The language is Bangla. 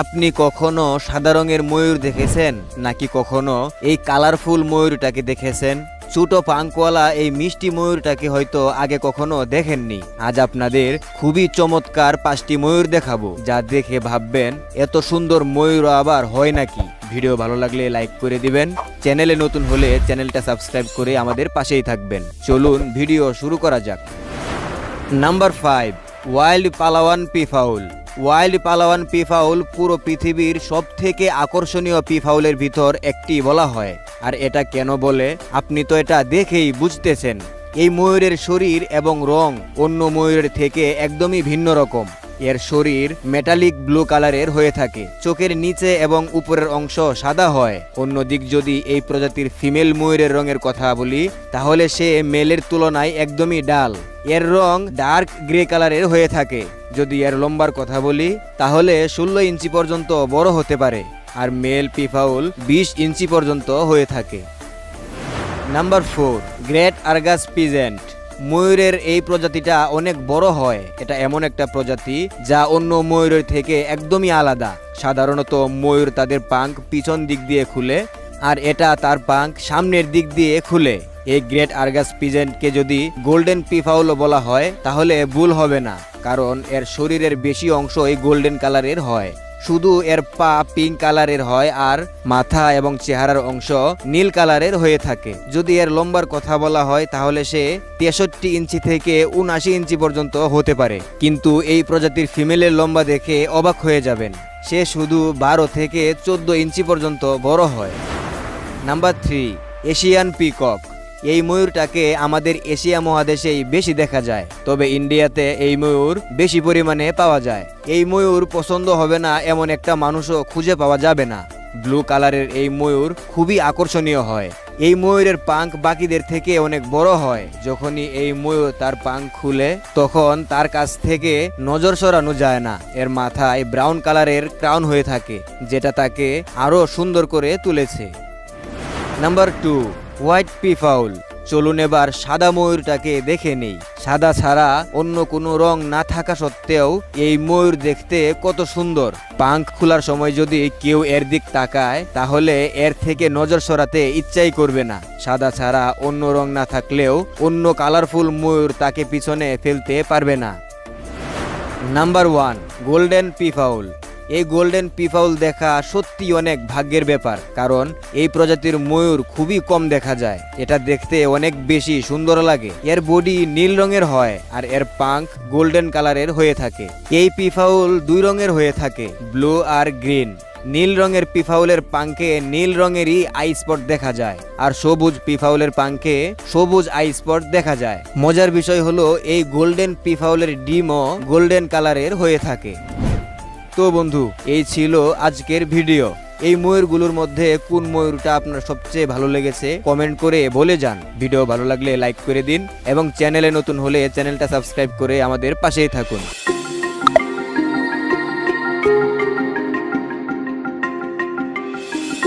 আপনি কখনো সাদা রঙের ময়ূর দেখেছেন নাকি কখনো এই কালারফুল ময়ূরটাকে দেখেছেন? ছোট পাঙ্কওয়ালা এই মিষ্টি ময়ূরটাকে হয়তো আগে কখনো দেখেননি। আজ আপনাদের খুবই চমৎকার পাঁচটি ময়ূর দেখাবো, যা দেখে ভাববেন এত সুন্দর ময়ূর আবার হয় নাকি। ভিডিও ভালো লাগলে লাইক করে দিবেন, চ্যানেলে নতুন হলে চ্যানেলটা সাবস্ক্রাইব করে আমাদের পাশেই থাকবেন। চলুন ভিডিও শুরু করা যাক। Number five, wild Palawan peafowl wild Palawan peafowl পুরো পৃথিবীর সব থেকে আকর্ষণীয় পিফাউলের ভিতর একটি বলা হয়। আর এটা কেন বলে? আপনি তো এটা দেখেই বুঝতেছেন। এই ময়ূরের শরীর এবং রং অন্য ময়ূরের থেকে একদমই ভিন্ন রকম। এর শরীর মেটালিক ব্লু কালারের হয়ে থাকে। চোখের নিচে এবং উপরের অংশ সাদা হয়। অন্যদিক যদি এই প্রজাতির ফিমেল ময়ূরের রঙের কথা বলি, তাহলে সে মেলের তুলনায় একদমই ডাল। এর রং ডার্ক গ্রে কালারের হয়ে থাকে। যদি এর লম্বার কথা বলি, তাহলে ষোলো ইঞ্চি পর্যন্ত বড় হতে পারে আর মেল পিফাউল বিশ ইঞ্চি পর্যন্ত হয়ে থাকে। Number four great argus pheasant ময়ূরের এই প্রজাতিটা অনেক বড় হয়। এটা এমন একটা প্রজাতি যা অন্য ময়ূরের থেকে একদমই আলাদা। সাধারণত ময়ূর তাদের পাঙ্ক পিছন দিক দিয়ে খুলে আর এটা তার পাঙ্ক সামনের দিক দিয়ে খুলে। এই গ্রেট আর্গাস পিজেন্টকে যদি গোল্ডেন পিফাউলও বলা হয়, তাহলে ভুল হবে না, কারণ এর শরীরের বেশি অংশই গোল্ডেন কালারের হয়। শুধু এর পা পিঙ্ক কালারের হয় আর মাথা এবং চেহারার অংশ নীল কালারের হয়ে থাকে। যদি এর লম্বার কথা বলা হয়, তাহলে সে তেষট্টি ইঞ্চি থেকে উনআশি ইঞ্চি পর্যন্ত হতে পারে। কিন্তু এই প্রজাতির ফিমেলের লম্বা দেখে অবাক হয়ে যাবেন। সে শুধু বারো থেকে চোদ্দ ইঞ্চি পর্যন্ত বড় হয়। নাম্বার থ্রি এশিয়ান পিকক এই ময়ূরটাকে আমাদের এশিয়া মহাদেশেই বেশি দেখা যায়। তবে ইন্ডিয়াতে এই ময়ূর বেশি পরিমাণে পাওয়া যায়। এই ময়ূর পছন্দ হবে না এমন একটা মানুষও খুঁজে পাওয়া যাবে না। ব্লু কালারের এই ময়ূর খুবই আকর্ষণীয় হয়। এই ময়ূরের পাঙ্ক বাকিদের থেকে অনেক বড় হয়। যখনই এই ময়ূর তার পাঙ্ক খুলে, তখন তার কাছ থেকে নজর সরানো যায় না। এর মাথায় ব্রাউন কালারের ক্রাউন হয়ে থাকে, যেটা তাকে আরও সুন্দর করে তুলেছে। Number two. হোয়াইট পিফাউল চলুন এবার সাদা ময়ূরটাকে দেখে নেই। সাদা ছাড়া অন্য কোনো রং না থাকা সত্ত্বেও এই ময়ূর দেখতে কত সুন্দর। পাঙ্ক খোলার সময় যদি কেউ এর দিক তাকায়, তাহলে এর থেকে নজর সরাতে ইচ্ছাই করবে না। সাদা ছাড়া অন্য রং না থাকলেও অন্য কালারফুল ময়ূর তাকে পিছনে ফেলতে পারবে না। নাম্বার ওয়ান, গোল্ডেন পিফাউল এই গোল্ডেন পিফাউল দেখা সত্যি অনেক ভাগ্যের ব্যাপার, কারণ এই প্রজাতির ময়ূর খুবই কম দেখা যায়। এটা দেখতে অনেক বেশি সুন্দর লাগে। এর বডি নীল রঙের হয় আর এর পাঙ্ক গোল্ডেন কালারের হয়ে থাকে। এই পিফাউল দুই রঙের হয়ে থাকে, ব্লু আর গ্রিন। নীল রঙের পিফাউলের পাঙ্কে নীল রঙেরই আই স্পট দেখা যায় আর সবুজ পিফাউলের পাঙ্কে সবুজ আই স্পট দেখা যায়। মজার বিষয় হলো এই গোল্ডেন পিফাউলের ডিমও গোল্ডেন কালারের হয়ে থাকে। তো বন্ধু, এই ছিল আজকের ভিডিও। এই ময়ূরগুলোর মধ্যে কোন ময়ূরটা আপনার সবচেয়ে ভালো লেগেছে, কমেন্ট করে বলে যান। ভিডিও ভালো লাগলে লাইক করে দিন এবং চ্যানেলে নতুন হলে চ্যানেলটা সাবস্ক্রাইব করে আমাদের পাশেই থাকুন।